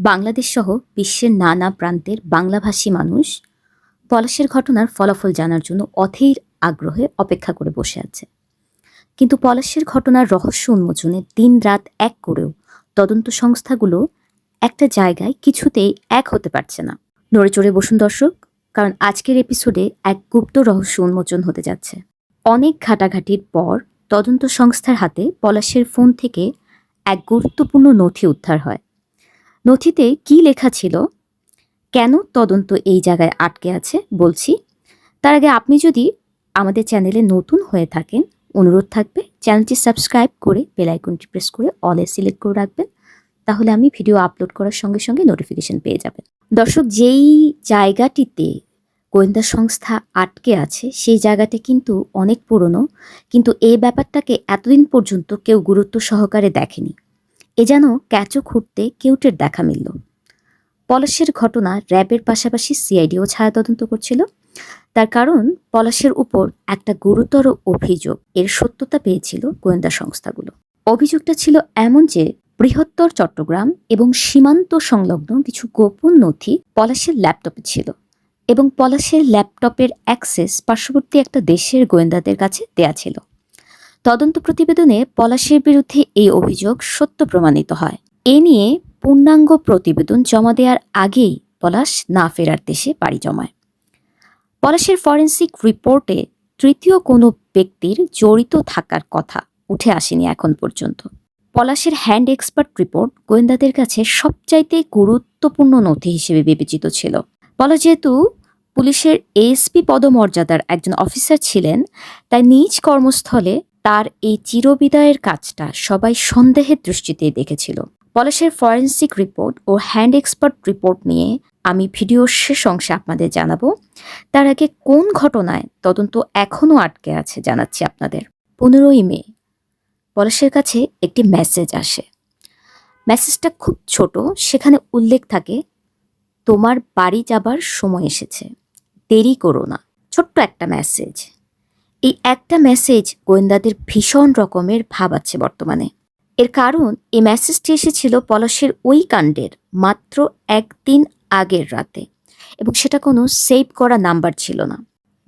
বাংলাদেশ সহ বিশ্বের নানা প্রান্তের বাংলাভাষী মানুষ পলাশের ঘটনার ফলাফল জানার জন্য অধীর আগ্রহে অপেক্ষা করে বসে আছে। কিন্তু পলাশের ঘটনার রহস্য উন্মোচনে দিন রাত এক করেও তদন্ত সংস্থাগুলো একটা জায়গায় কিছুতেই এক হতে পারছে না। নড়ে চড়ে বসুন দর্শক, কারণ আজকের এপিসোডে এক গুপ্ত রহস্য উন্মোচন হতে যাচ্ছে। অনেক ঘাটাঘাটির পর তদন্ত সংস্থার হাতে পলাশের ফোন থেকে এক গুরুত্বপূর্ণ নথি উদ্ধার হয়। নথিতে কি লেখা ছিল? কেন তদন্ত এই জায়গায় আটকে আছে? বলছি, তার আগে আপনি যদি আমাদের চ্যানেলে নতুন হয়ে থাকেন, অনুরোধ থাকবে, চ্যানেলটি সাবস্ক্রাইব করে বেল আইকনটি প্রেস করে অলে সিলেক্ট করে রাখবেন, তাহলে আমি ভিডিও আপলোড করার সঙ্গে সঙ্গে নোটিফিকেশন পেয়ে যাবেন। দর্শক, যেই জায়গাটিতে গোয়েন্দা সংস্থা আটকে আছে, সেই জায়গাটা কিন্তু অনেক পুরনো, কিন্তু এই ব্যাপারটাকে এতদিন পর্যন্ত কেউ গুরুত্ব সহকারে দেখেনি। এ যেন ক্যাচো খুঁড়তে কেউটের দেখা মিলল। পলাশের ঘটনা র্যাবের পাশাপাশি সিআইডিও ছায়া তদন্ত করছিল। তার কারণ, পলাশের উপর একটা গুরুতর অভিযোগ। এর সত্যতা পেয়েছিল গোয়েন্দা সংস্থাগুলো। অভিযোগটা ছিল এমন যে, বৃহত্তর চট্টগ্রাম এবং সীমান্ত সংলগ্ন কিছু গোপন নথি পলাশের ল্যাপটপে ছিল এবং পলাশের ল্যাপটপের অ্যাক্সেস পার্শ্ববর্তী একটা দেশের গোয়েন্দাদের কাছে দেয়া ছিল। তদন্ত প্রতিবেদনে পলাশের বিরুদ্ধে এই অভিযোগ সত্য প্রমাণিত হয়। এ নিয়ে পূর্ণাঙ্গ প্রতিবেদন জমা দেওয়ার আগেই পলাশ না ফেরার দেশে পাড়ি জমায়। পলাশের ফরেন্সিক রিপোর্টে তৃতীয় কোনো ব্যক্তির জড়িত থাকার কথা উঠে আসেনি এখন পর্যন্ত। পলাশের হ্যান্ড এক্সপার্ট রিপোর্ট গোয়েন্দাদের কাছে সবচাইতে গুরুত্বপূর্ণ নথি হিসেবে বিবেচিত ছিল। পলাশ যেহেতু পুলিশের এএসপি পদমর্যাদার একজন অফিসার ছিলেন, তাই নিজ কর্মস্থলে তার এই চিরবিদায়ের কাজটা সবাই সন্দেহের দৃষ্টিতে দেখেছিল। পলাশের ফরেন্সিক রিপোর্ট ও হ্যান্ড এক্সপার্ট রিপোর্ট নিয়ে আমি ভিডিওর শেষ অংশে আপনাদের জানাব, তার আগে কোন ঘটনায় তদন্ত এখনও আটকে আছে জানাচ্ছি আপনাদের। পনেরোই মে, পলাশের কাছে একটি মেসেজ আসে। মেসেজটা খুব ছোট, সেখানে উল্লেখ থাকে, তোমার বাড়ি যাবার সময় এসেছে। দেরি করো না। ছোট্ট একটা মেসেজ। এই একটা মেসেজ গোয়েন্দাদের ভীষণ রকমের ভাবাচ্ছে বর্তমানে। এর কারণ, এই মেসেজটি এসেছিল পলাশের ওই কাণ্ডের মাত্র একদিন আগের রাতে এবং সেটা কোনো সেভ করা নাম্বার ছিল না।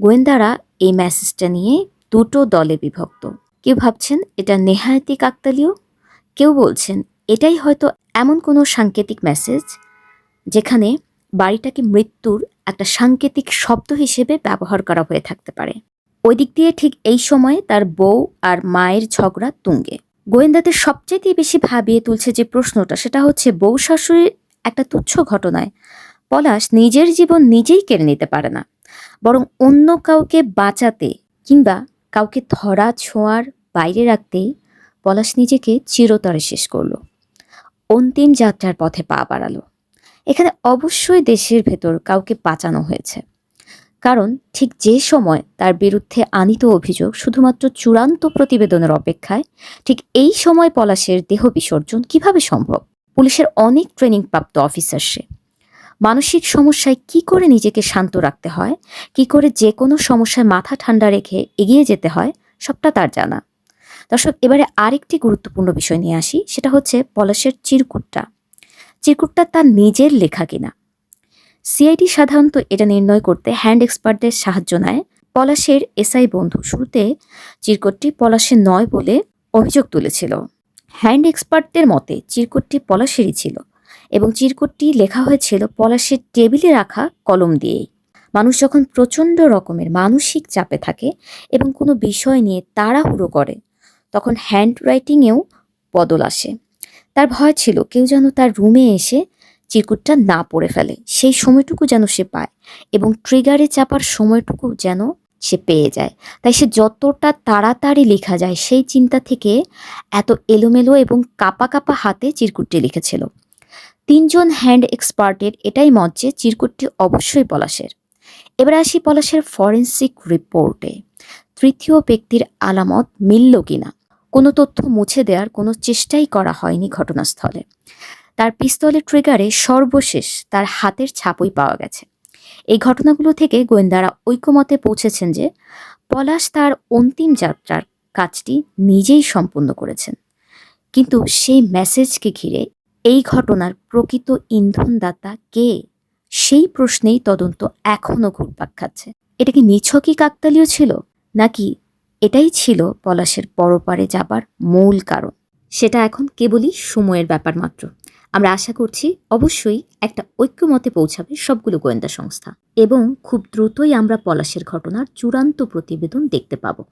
গোয়েন্দারা এই মেসেজটা নিয়ে দুটো দলে বিভক্ত। কেউ ভাবছেন এটা নেহায়তি কাকতালীয়? কেউ বলছেন এটাই হয়তো এমন কোনো সাংকেতিক মেসেজ যেখানে বাড়িটাকে মৃত্যুর একটা সাংকেতিক শব্দ হিসেবে ব্যবহার করা হয়ে থাকতে পারে। ওই দিক দিয়ে ঠিক এই সময়ে তার বউ আর মায়ের ঝগড়া তুঙ্গে। গোয়েন্দাদের সবচেয়ে বেশি ভাবিয়ে তুলছে যে প্রশ্নটা, সেটা হচ্ছে বউ শাশুড়ির একটা তুচ্ছ ঘটনায়। পলাশ নিজের জীবন নিজেই কেড়ে নিতে পারে না। বরং অন্য কাউকে বাঁচাতে কিংবা কাউকে ধরা, ছোঁয়ার বাইরে রাখতেই পলাশ নিজেকে চিরতরে শেষ করল। অন্তিম যাত্রার পথে পা বাড়ালো। এখানে অবশ্যই দেশের ভেতর কাউকে বাঁচানো হয়েছে। কারণ ঠিক যে সময় তার বিরুদ্ধে আনিত অভিযোগ শুধুমাত্র চূড়ান্ত প্রতিবেদনের অপেক্ষায়, ঠিক এই সময় পলাশের দেহ বিসর্জন কীভাবে সম্ভব? পুলিশের অনেক ট্রেনিং প্রাপ্ত অফিসার সে। মানসিক সমস্যায় কি করে নিজেকে শান্ত রাখতে হয়, কি করে যে কোনো সমস্যায় মাথা ঠান্ডা রেখে এগিয়ে যেতে হয়, সবটা তার জানা। দর্শক, এবারে আরেকটি গুরুত্বপূর্ণ বিষয় নিয়ে আসি, সেটা হচ্ছে পলাশের চিরকুটটা। চিরকুটটা তার নিজের লেখা কিনা? সিআইডি সাধারণত এটা নির্ণয় করতে হ্যান্ড এক্সপার্টদের সাহায্য নেয়। পলাশের এসআই বন্ধু শুরুতে চিরকুটটি পলাশের নয় বলে অভিযোগ তুলেছিল। হ্যান্ড এক্সপার্টদের মতে চিরকুটটি পলাশেরই ছিল এবং চিরকুটটি লেখা হয়েছিল পলাশের টেবিলে রাখা কলম দিয়েই। মানুষ যখন প্রচণ্ড রকমের মানসিক চাপে থাকে এবং কোনো বিষয় নিয়ে তাড়াহুড়ো করে, তখন হ্যান্ড রাইটিংয়েও বদল আসে। তার ভয় ছিল কেউ যেন তার রুমে এসে চিরকুটটা না পড়ে ফেলে। সেই সময়টুকু যেন সে পায় এবং ট্রিগারে চাপার সময়টুকু যেন সে পেয়ে যায়। তাই সে যতটা তাড়াতাড়ি লেখা যায় সেই চিন্তা থেকে এত এলোমেলো এবং কাপা কাপা হাতে চিরকুটটি লিখেছিল। তিনজন হ্যান্ড এক্সপার্টের এটাই মত যে চিরকুটটি অবশ্যই পলাশের। এবার আসি পলাশের ফরেন্সিক রিপোর্টে। তৃতীয় ব্যক্তির আলামত মিলল কিনা? কোনো তথ্য মুছে দেওয়ার কোনো চেষ্টাই করা হয়নি ঘটনাস্থলে। তার পিস্তলের ট্রিগারে সর্বশেষ তার হাতের ছাপই পাওয়া গেছে। এই ঘটনাগুলো থেকে গোয়েন্দারা ঐক্যমতে পৌঁছেছেন যে পলাশ তার অন্তিম যাত্রার কাজটি নিজেই সম্পূর্ণ করেছেন। কিন্তু সেই মেসেজকে ঘিরে এই ঘটনার প্রকৃত ইন্ধনদাতা কে, সেই প্রশ্নেই তদন্ত এখনও ঘুরপাক খাচ্ছে। এটা কি নিছকই কাকতালীয় ছিল, নাকি এটাই ছিল পলাশের পরপারে যাবার মূল কারণ? সেটা এখন কেবলই সময়ের ব্যাপার মাত্র। আমরা আশা করছি অবশ্যই একটা ঐক্যমতে পৌঁছাবে সবগুলো গোয়েন্দা সংস্থা এবং খুব দ্রুতই আমরা পলাশের ঘটনার চূড়ান্ত প্রতিবেদন দেখতে পাবো।